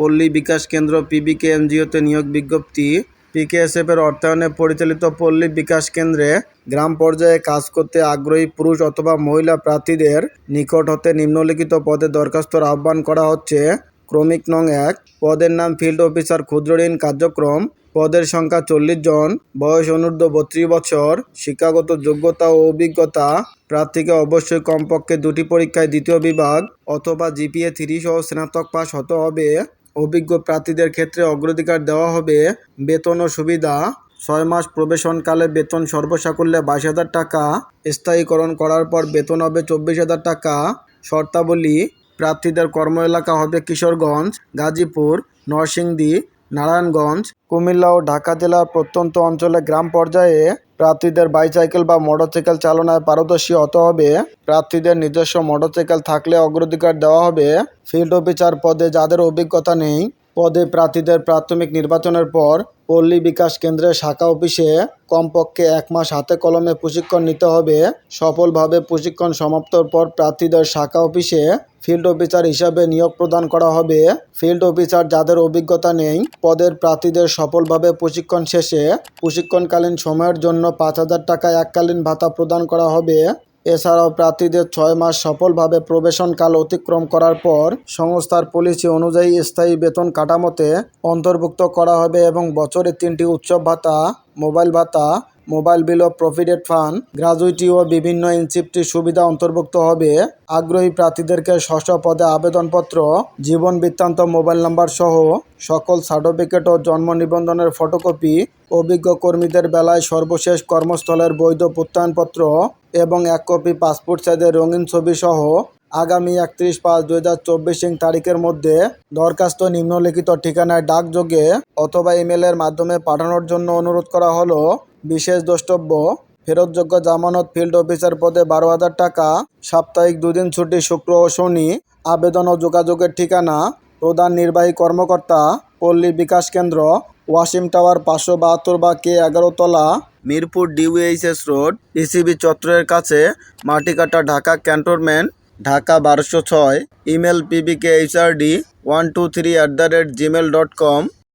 পল্লী বিকাশ কেন্দ্র পিবিকে এনজিওতে নিয়োগ বিজ্ঞপ্তি। পিকেএসএফ এর অর্থায়নে পরিচালিত পল্লী বিকাশ কেন্দ্রে গ্রাম পর্যায়ে কাজ করতে আগ্রহী পুরুষ অথবা মহিলা প্রার্থীদের নিকট হতে নিম্নলিখিত পদে দরখাস্তর আহ্বান করা হচ্ছে। ক্রমিক নং এক, পদের নাম ফিল্ড অফিসার ক্ষুদ্র ঋণ কার্যক্রম। পদের সংখ্যা চল্লিশ জন, বয়স অনূর্ধ্ব বত্রিশ বছর, শিক্ষাগত যোগ্যতা ও অভিজ্ঞতা। প্রার্থীকে অবশ্যই কমপক্ষে দুটি পরীক্ষায় দ্বিতীয় বিভাগ অথবা জিপিএ থ্রি সহ স্নাতক পাস হতে হবে। অভিজ্ঞ প্রার্থীদের ক্ষেত্রে অগ্রাধিকার দেওয়া হবে। বেতন ও সুবিধা। ছয় মাস প্রবেশনকালে বেতন সর্বসাকুল্যে বাইশ হাজার টাকা। স্থায়ীকরণ করার পর বেতন হবে চব্বিশ হাজার টাকা। শর্তাবলী, প্রার্থীদের কর্ম এলাকা হবে কিশোরগঞ্জ, গাজীপুর, নরসিংদী নারায়ণগঞ্জ, কুমিল্লা ও ঢাকা জেলার প্রত্যন্ত অঞ্চলে গ্রাম পর্যায়ে প্রার্থীদের বাইসাইকেল বা মোটরসাইকেল চালনায় পারদর্শী হতে হবে। প্রার্থীদের নিজস্ব মোটরসাইকেল থাকলে অগ্রাধিকার দেওয়া হবে। ফিল্ড অফিসার পদে যাদের অভিজ্ঞতা নেই পদে প্রার্থীদের প্রাথমিক নির্বাচনের পর পল্লী বিকাশ কেন্দ্রের শাখা অফিসে কমপক্ষে এক মাস হাতে কলমে প্রশিক্ষণ নিতে হবে। সফলভাবে প্রশিক্ষণ সমাপ্তর পর প্রার্থীদের শাখা অফিসে ফিল্ড অফিসার হিসাবে নিয়োগ প্রদান করা হবে। ফিল্ড অফিসার যাদের অভিজ্ঞতা নেই, পদের প্রার্থীদের সফলভাবে প্রশিক্ষণ শেষে প্রশিক্ষণকালীন সময়ের জন্য পাঁচ হাজার টাকা এককালীন ভাতা প্রদান করা হবে। এছাড়াও প্রার্থীদের ছয় মাস সফলভাবে প্রবেশনকাল অতিক্রম করার পর সংস্থার পলিসি অনুযায়ী স্থায়ী বেতন কাঠামোতে অন্তর্ভুক্ত করা হবে এবং বছরে তিনটি উৎসব ভাতা, মোবাইল ভাতা mobile bill of provident fund, gratuity ও বিভিন্ন ইনসিপটি সুবিধা অন্তর্ভুক্ত হবে। আগ্রহী প্রার্থীদেরকে ষষ্ঠ পদে আবেদনপত্র, জীবন বৃত্তান্ত মোবাইল নাম্বার সহ সকল সার্টিফিকেট ও জন্ম নিবন্ধনের ফটোকপি, অভিজ্ঞ কর্মীদের বেলায় সর্বশেষ কর্মস্থলের বৈধ প্রত্যয়নপত্র এবং এক কপি পাসপোর্ট সাইজের রঙিন ছবি সহ আগামী একত্রিশ পাঁচ দুই হাজার চব্বিশ তারিখের মধ্যে দরখাস্ত নিম্নলিখিত ঠিকানায় ডাকযোগে অথবা ইমেলের মাধ্যমে পাঠানোর জন্য অনুরোধ করা হলো। বিশেষ দ্রষ্টব্য, ফেরতযোগ্য জামানত ফিল্ড অফিসার পদে বারো হাজার টাকা, সাপ্তাহিক দুদিন ছুটি, শুক্র ও শনি, আবেদন ও যোগাযোগের ঠিকানা, প্রধান নির্বাহী কর্মকর্তা, পল্লী বিকাশ কেন্দ্র ওয়াসিম টাওয়ার পাঁচশো বাহাত্তর বা কে এগারো তলা মিরপুর ডিউএইচএস রোড ইসিবি চত্বরের কাছে, মাটিকাটা ঢাকা ক্যান্টনমেন্ট, ঢাকা বারোশো ছয়, email PBK HRD one two three at the rate Gmail dot com.